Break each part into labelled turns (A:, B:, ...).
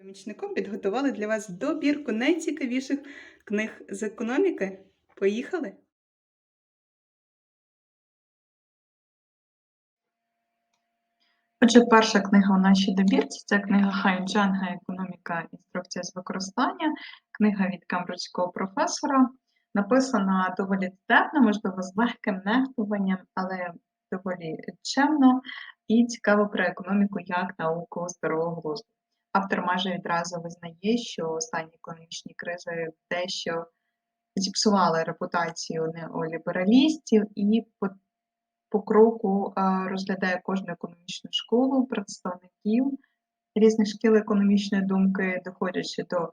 A: Помічником підготували для вас добірку найцікавіших книг з економіки. Поїхали!
B: Отже, перша книга у нашій добірці це книга Хайнджанга Економіка. Інструкція з використання. Книга від кембриджського професора. Написана доволі детально, можливо, з легким нехтуванням, але доволі чемно і цікаво про економіку як науку здорового глузду. Автор майже відразу визнає, що останні економічні кризи дещо зіпсували репутацію неолібералістів і по по кроку розглядає кожну економічну школу, представників різних шкіл економічної думки, доходячи до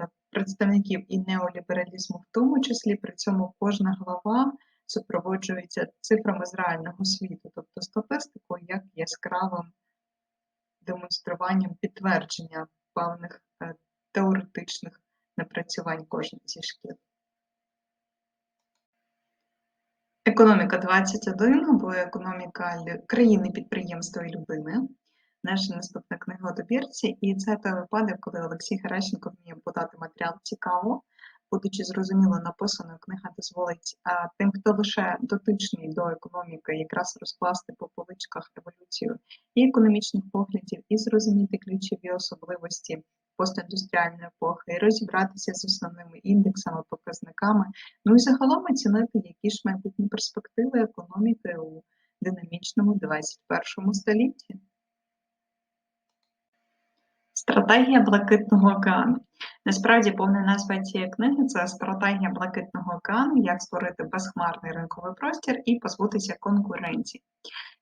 B: е, представників і неолібералізму, в тому числі при цьому кожна глава супроводжується цифрами з реального світу, тобто статистикою як яскравим демонструванням підтвердження певних е, теоретичних напрацювань кожної зі шкіл. Економіка 21 або економіка країни, підприємства і людини. Наша наступна книга у добірці, і це той випадок, коли Олексій Геращенко вміє подати матеріал цікаво, будучи зрозуміло написаною, книга дозволить тим, хто лише дотичний до економіки, якраз розкласти по поличках еволюцію і економічних поглядів, і зрозуміти ключові особливості постіндустріальної епохи, і розібратися з основними індексами, показниками, ну і загалом оцінити, які ж майбутні перспективи економіки у динамічному 21 столітті. Стратегія Блакитного океану. Насправді повна назва цієї книги це стратегія Блакитного океану, як створити безхмарний ринковий простір і позбутися конкуренції.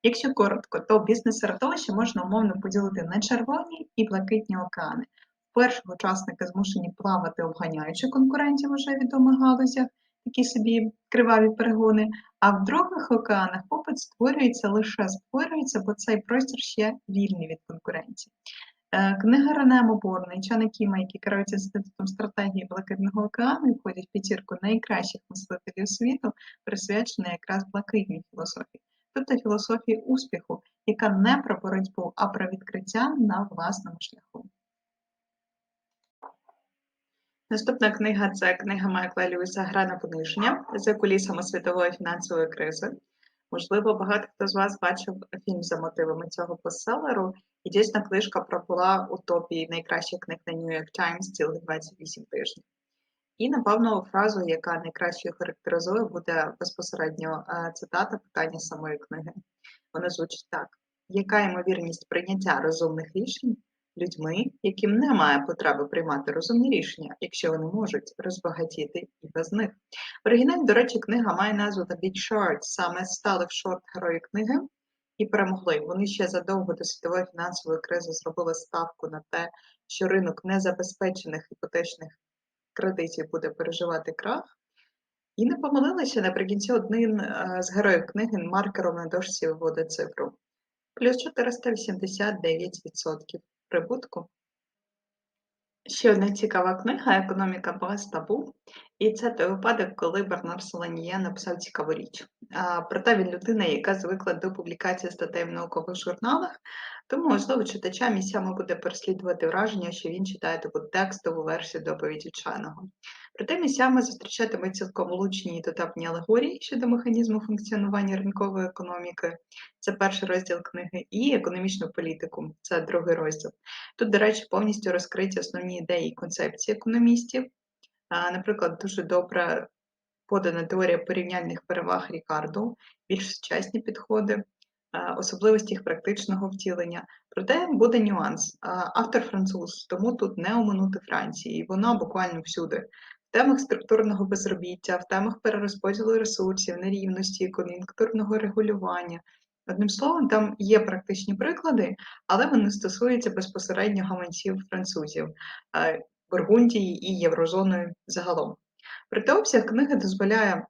B: Якщо коротко, то бізнес-середовище можна умовно поділити на червоні і блакитні океани. В перших учасники змушені плавати, обганяючи конкурентів уже відомих галузях, такі собі криваві перегони, а в других океанах попит створюється лише створюється, бо цей простір ще вільний від конкуренції. Е, Книга Рене Моборна і Чана Кіма, які керуються інститутом стратегії Блакитного океану і входять в п'ятірку найкращих мислителів світу, присвячена якраз блакитній філософії, тобто філософії успіху, яка не про боротьбу, а про відкриття на власному шляху. Наступна книга це книга Майкла Льюіса Гра на пониження за кулісами світової фінансової кризи. Можливо, багато хто з вас бачив фільм за мотивами цього постселеру, і дійсно книжка пробула у топі найкращих книг на New York Times цілих 28 тижнів. І, напевно, фразу, яка найкраще характеризує, буде безпосередньо е, цитата питання самої книги. Вона звучить так: яка ймовірність прийняття розумних рішень людьми, яким немає потреби приймати розумні рішення, якщо вони можуть розбагатіти і без них? В оригіналі, до речі, книга має назву The Big Short, саме стали в шорт герої книги і перемогли. Вони ще задовго до світової фінансової кризи зробили ставку на те, що ринок незабезпечених іпотечних кредитів буде переживати крах. І не помилилися наприкінці один е, з героїв книги маркером на дошці виводить цифру. Плюс 489% прибутку. Ще одна цікава книга Економіка без табу. І це той випадок, коли Бернар Соланьє написав цікаву річ. А, Проте він людина, яка звикла до публікації статей в наукових журналах, тому, можливо, читача місцями буде переслідувати враження, що він читає таку текстову версію доповіді вченого. Проте місцями зустрічатиме цілком влучні і дотепні алегорії щодо механізму функціонування ринкової економіки. Це перший розділ книги, і економічну політику це другий розділ. Тут, до речі, повністю розкриті основні ідеї і концепції економістів. Наприклад, дуже добре подана теорія порівняльних переваг Рікарду, більш сучасні підходи, особливості їх практичного втілення. Проте буде нюанс. Автор француз, тому тут не оминути Франції, і вона буквально всюди. Темах структурного безробіття, в темах перерозподілу ресурсів, нерівності, кон'юнктурного регулювання. Одним словом, там є практичні приклади, але вони стосуються безпосередньо гаманців французів, е, Бургундії і Єврозони загалом. Проте обсяг книги дозволяє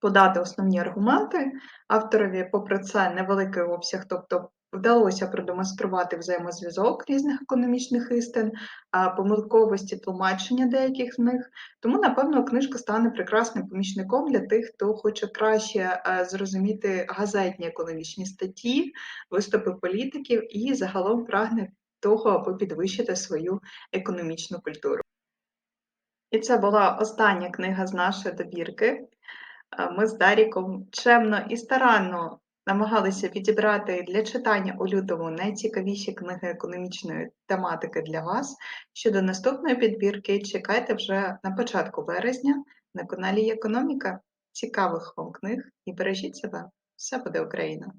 B: подати основні аргументи авторові, попри це невеликий обсяг, тобто вдалося продемонструвати взаємозв'язок різних економічних істин, помилковості тлумачення деяких з них. Тому, напевно, книжка стане прекрасним помічником для тих, хто хоче краще е, зрозуміти газетні економічні статті, виступи політиків і загалом прагне того, аби підвищити свою економічну культуру. І це була остання книга з нашої добірки. Е, Ми з Даріком чемно і старанно намагалися відібрати для читання у лютому найцікавіші книги економічної тематики для вас. Щодо наступної підбірки, чекайте вже на початку березня на каналі Економіка. Цікавих вам книг і бережіть себе. Все буде Україна!